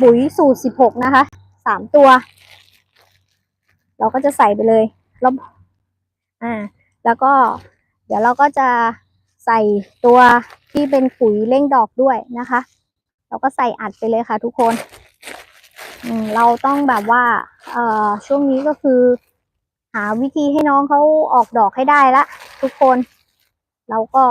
ปุ๋ยสูตรสิบหกนะคะสามตัว เราก็จะใส่ไปเลยแล้วอ่า แล้วก็ เดี๋ยวเราก็จะใส่ตัวที่เป็นปุ๋ยเร่งดอกด้วยนะคะ เราก็ใส่อัดไปเลยค่ะ ทุกคนเราต้องแบบว่า เอ่อ ช่วงนี้ก็คือ หาวิธีให้น้องเขาออกดอกให้ได้ละทุกคน เราก็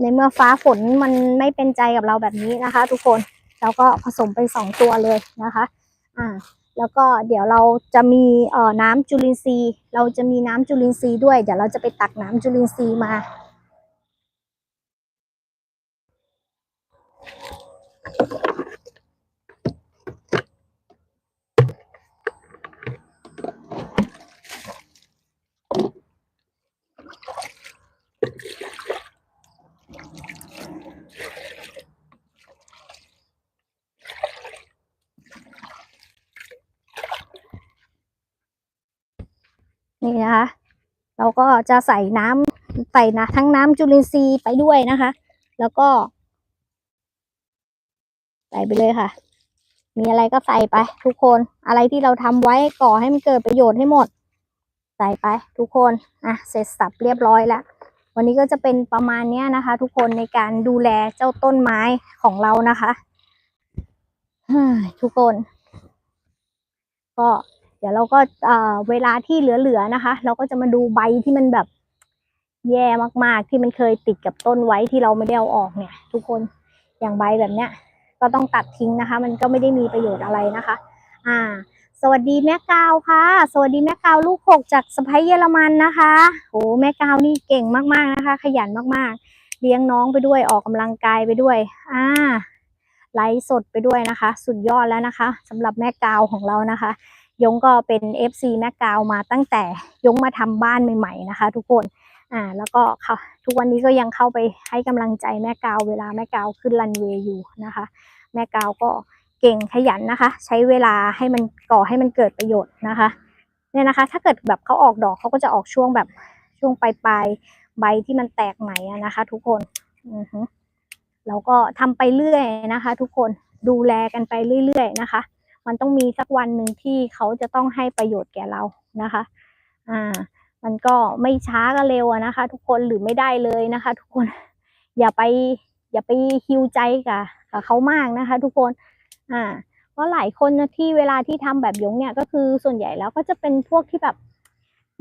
ในเมื่อฟ้าฝนมันไม่เป็นใจกับเราแบบนี้นะคะ ทุกคน แล้วก็ผสมไปสองตัวเลยนะคะอ่าแล้วก็เดี๋ยวเราจะมีเอ่อน้ำจุลินทรีย์ เราจะมีน้ำจุลินทรีย์ด้วย เดี๋ยวเราจะไปตักน้ำจุลินทรีย์มา นี่นะคะ เราก็จะใส่น้ำใส่นะทั้งน้ำจุลินทรีย์ไปด้วยนะคะ แล้วก็ ใส่ไปเลยค่ะ มีอะไรก็ใส่ไป ทุกคนอะไรที่เราทำไว้ก่อให้มันเกิดประโยชน์ให้หมด ใส่ไปทุกคนอะเสร็จสับเรียบร้อยแล้ววันนี้ก็จะเป็นประมาณเนี้ยนะคะ ทุกคนในการดูแลเจ้าต้นไม้ของเรานะคะทุกคน ก็ ดี๋ยวเราก็เวลาที่เหลือๆนะคะ เราก็จะมาดูใบที่มันแบบแย่มากๆ ที่มันเคยติดกับต้นไว้ที่เราไม่ได้เอาออกเนี่ย ทุกคนอย่างใบแบบเนี้ย ก็ต้องตัดทิ้งนะคะ มันก็ไม่ได้มีประโยชน์อะไรนะคะ อ่า สวัสดีแม่กาวค่ะ สวัสดีแม่กาวลูกหกจากสไปเยอรมันนะคะโอ้แม่กาวนี่เก่งมากๆนะคะ ขยันมากๆ เลี้ยงน้องไปด้วยออกกำลังกายไปด้วย อ่าไลฟ์สดไปด้วยนะคะ สุดยอดแล้วนะคะสำหรับแม่กาวของเรานะคะ ยงก็เป็น FC แม่กาวมาตั้งแต่ยงมาทำบ้านใหม่ๆนะคะ ทุกคนอ่าแล้วก็ค่ะทุกวันนี้ก็ยังเข้าไปให้กำลังใจแม่กาวเวลาแม่กาวขึ้นรันเวย์อยู่นะคะ แม่กาวก็เก่งขยันนะคะ ใช้เวลาให้มันก่อให้มันเกิดประโยชน์นะคะเนี่ยนะคะ ถ้าเกิดแบบเขาออกดอกเขาก็จะออกช่วงแบบช่วงปลายปลายใบที่มันแตกใหม่นะคะ ทุกคนอือฮึแล้วก็ทำไปเรื่อยนะคะ ทุกคนดูแลกันไปเรื่อย ๆ นะคะ มันต้องมีสักวันหนึ่งที่เขาจะต้องให้ประโยชน์แก่เรานะคะ อ่า มันก็ไม่ช้าก็เร็วนะคะ ทุกคนหรือไม่ได้เลยนะคะ ทุกคนอย่าไปอย่าไปฮิวใจกับกับเขามากนะคะ ทุกคน อ่าเพราะหลายคนนะที่เวลาที่ทำแบบยงเนี่ยก็คือส่วนใหญ่แล้วก็จะเป็นพวกที่แบบ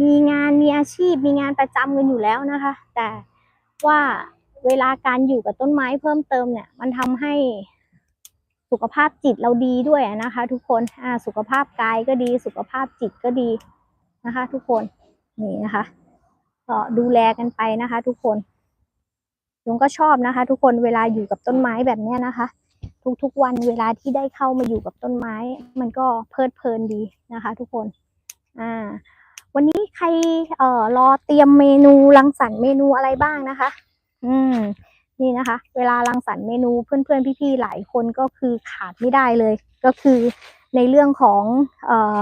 มีงานมีอาชีพ มีงานประจำกันอยู่แล้วนะคะ แต่ว่าเวลาการอยู่กับต้นไม้เพิ่มเติมเนี่ย มันทำให้ สุขภาพจิตเราดีด้วยนะคะ ทุกคนอ่าสุขภาพกายก็ดี สุขภาพจิตก็ดีนะคะ ทุกคนนี่นะคะก็ดูแลกันไปนะคะ ทุกคนยงก็ชอบนะคะ ทุกคนเวลาอยู่กับต้นไม้แบบนี้นะคะ ทุกๆวันเวลาที่ได้เข้ามาอยู่กับต้นไม้ มันก็เพลิดเพลินดีนะคะ ทุกคนอ่าวันนี้ใครเอ่อรอเตรียมเมนูรังสรรค์เมนูอะไรบ้างนะคะ อืม นี่นะคะ เวลารังสรรค์เมนูเพื่อนๆพี่ๆหลายคนก็คือขาดไม่ได้เลย ก็คือในเรื่องของเอ่อ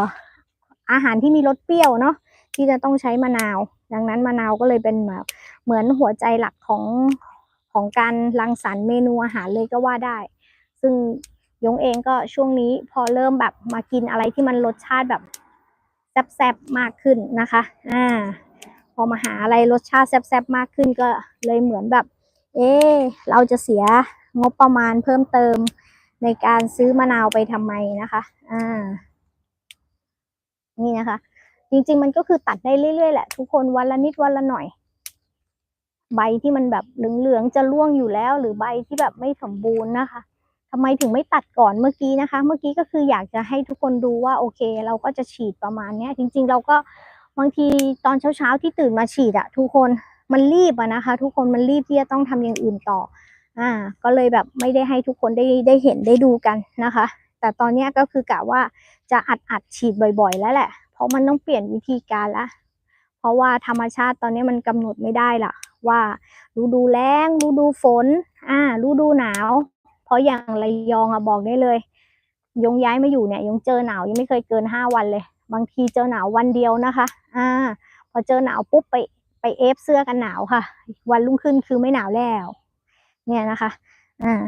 อาหารที่มีรสเปรี้ยวเนาะที่จะต้องใช้มะนาว ดังนั้นมะนาวก็เลยเป็นแบบเหมือนหัวใจหลักของของการรังสรรค์เมนูอาหารเลยก็ว่าได้ ซึ่งยงเองก็ช่วงนี้พอเริ่มแบบมากินอะไรที่มันรสชาติแบบแซ่บๆมากขึ้นนะคะ อ่า พอมาหาอะไรรสชาติแซ่บๆมากขึ้นก็เลยเหมือนแบบ เอ๊เราจะเสียงบประมาณเพิ่มเติมในการซื้อมะนาวไปทำไมนะคะ อ่า นี่นะคะ จริง ๆ มันก็คือตัดได้เรื่อยๆแหละทุกคนวันละนิดวันละหน่อย ใบที่มันแบบเหลืองๆจะร่วงอยู่แล้ว หรือใบที่แบบไม่สมบูรณ์นะคะทำไมถึงไม่ตัดก่อนเมื่อกี้นะคะ เมื่อกี้ก็คืออยากจะให้ทุกคนดูว่าโอเค เราก็จะฉีดประมาณเนี้ย จริง ๆ เราก็บางทีตอนเช้าๆที่ตื่นมาฉีดอะทุกคน มันรีบอะนะคะ ทุกคนมันรีบที่จะต้องทำอย่างอื่นต่อ อ่า ก็เลยแบบไม่ได้ให้ทุกคนได้ได้เห็นได้ดูกันนะคะ แต่ตอนนี้ก็คือกะว่าจะอัดอัดฉีดบ่อย ๆ แล้วแหละ เพราะมันต้องเปลี่ยนวิธีการละเพราะว่าธรรมชาติตอนนี้มันกำหนดไม่ได้ล่ะ ว่าฤดูแล้งฤดูฝน อ่าฤดูหนาว เพราะอย่างระยองอะบอกได้เลย ยงย้ายมาอยู่เนี่ย ยงเจอหนาวยังไม่เคยเกินห้าวันเลย บางทีเจอหนาววันเดียวนะคะ อ่า พอเจอหนาวปุ๊บไป ไปเอฟเสื้อกันหนาวค่ะ วันรุ่งขึ้นคือไม่หนาวแล้ว เนี่ยนะคะ อ่า